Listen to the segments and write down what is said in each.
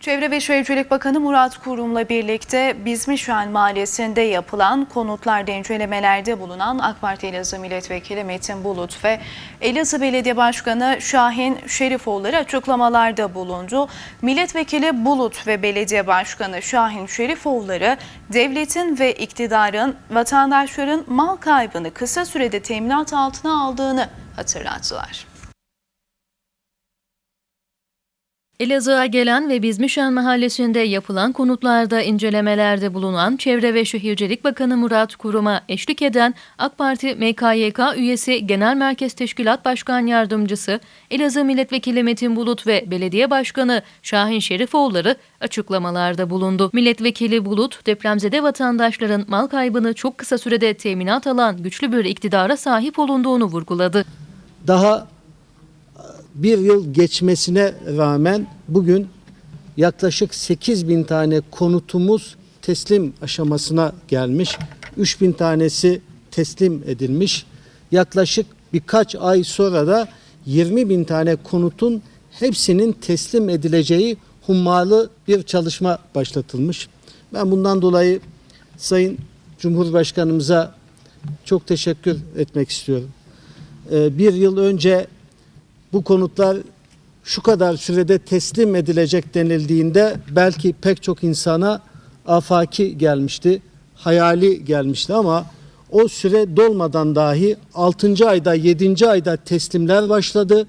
Çevre ve Şehircilik Bakanı Murat Kurum'la birlikte Bizmişen Mahallesi'nde yapılan konutlarda incelemelerde bulunan AK Parti Elazığ Milletvekili Metin Bulut ve Elazığ Belediye Başkanı Şahin Şerifoğulları açıklamalarda bulundu. Milletvekili Bulut ve Belediye Başkanı Şahin Şerifoğulları devletin ve iktidarın vatandaşların mal kaybını kısa sürede teminat altına aldığını hatırlattılar. Elazığ'a gelen ve Bizmişen Mahallesi'nde yapılan konutlarda incelemelerde bulunan Çevre ve Şehircilik Bakanı Murat Kurum'a eşlik eden AK Parti MKYK üyesi Genel Merkez Teşkilat Başkan Yardımcısı Elazığ Milletvekili Metin Bulut ve Belediye Başkanı Şahin Şerifoğulları açıklamalarda bulundu. Milletvekili Bulut, depremzede vatandaşların mal kaybını çok kısa sürede teminat alan güçlü bir iktidara sahip olunduğunu vurguladı. daha bir yıl geçmesine rağmen bugün yaklaşık 8 bin tane konutumuz teslim aşamasına gelmiş. 3 bin tanesi teslim edilmiş. Yaklaşık birkaç ay sonra da 20 bin tane konutun hepsinin teslim edileceği hummalı bir çalışma başlatılmış. Ben bundan dolayı Sayın Cumhurbaşkanımıza çok teşekkür etmek istiyorum. Ee, Bir yıl önce bu konutlar şu kadar sürede teslim edilecek denildiğinde belki pek çok insana afaki gelmişti, hayali gelmişti ama o süre dolmadan dahi 6. ayda 7. ayda teslimler başladı.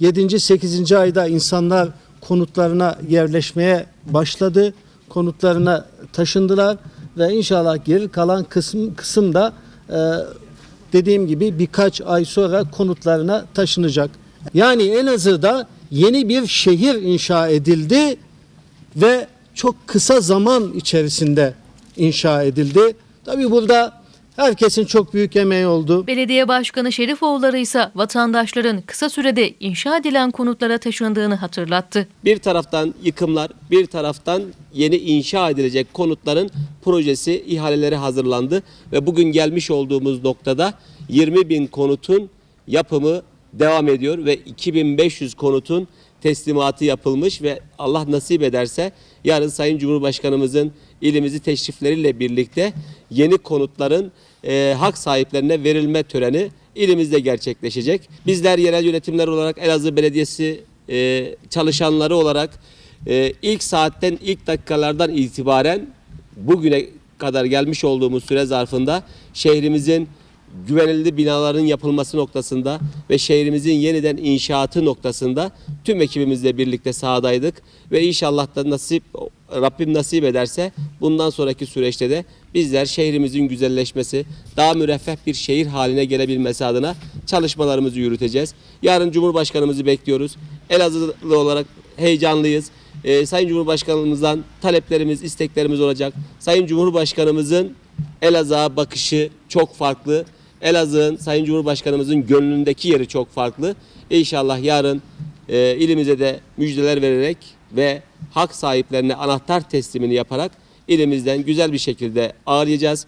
7. 8. ayda insanlar konutlarına yerleşmeye başladı. Konutlarına taşındılar ve inşallah geri kalan kısım kısım da e, dediğim gibi birkaç ay sonra konutlarına taşınacak. Yani Elazığ'da yeni bir şehir inşa edildi ve çok kısa zaman içerisinde inşa edildi. Tabii burada herkesin çok büyük emeği oldu. Belediye Başkanı Şerifoğulları ise vatandaşların kısa sürede inşa edilen konutlara taşındığını hatırlattı. Bir taraftan yıkımlar, bir taraftan yeni inşa edilecek konutların projesi, ihaleleri hazırlandı ve bugün gelmiş olduğumuz noktada 20 bin konutun yapımı devam ediyor ve 2500 konutun teslimatı yapılmış ve Allah nasip ederse yarın Sayın Cumhurbaşkanımızın ilimizi teşrifleriyle birlikte yeni konutların e, hak sahiplerine verilme töreni ilimizde gerçekleşecek. Bizler yerel yönetimler olarak Elazığ Belediyesi e, çalışanları olarak e, ilk saatten ilk dakikalardan itibaren bugüne kadar gelmiş olduğumuz süre zarfında şehrimizin güvenilir binaların yapılması noktasında ve şehrimizin yeniden inşaatı noktasında tüm ekibimizle birlikte sahadaydık ve inşallah da nasip Rabbim nasip ederse bundan sonraki süreçte de bizler şehrimizin güzelleşmesi, daha müreffeh bir şehir haline gelebilmesi adına çalışmalarımızı yürüteceğiz. Yarın Cumhurbaşkanımızı bekliyoruz. Elazığlı olarak heyecanlıyız. Ee, Sayın Cumhurbaşkanımızdan taleplerimiz, isteklerimiz olacak. Sayın Cumhurbaşkanımızın Elazığ'a bakışı çok farklı. Elazığ'ın Sayın Cumhurbaşkanımızın gönlündeki yeri çok farklı. İnşallah yarın e, ilimize de müjdeler vererek ve hak sahiplerine anahtar teslimini yaparak ilimizden güzel bir şekilde ağırlayacağız.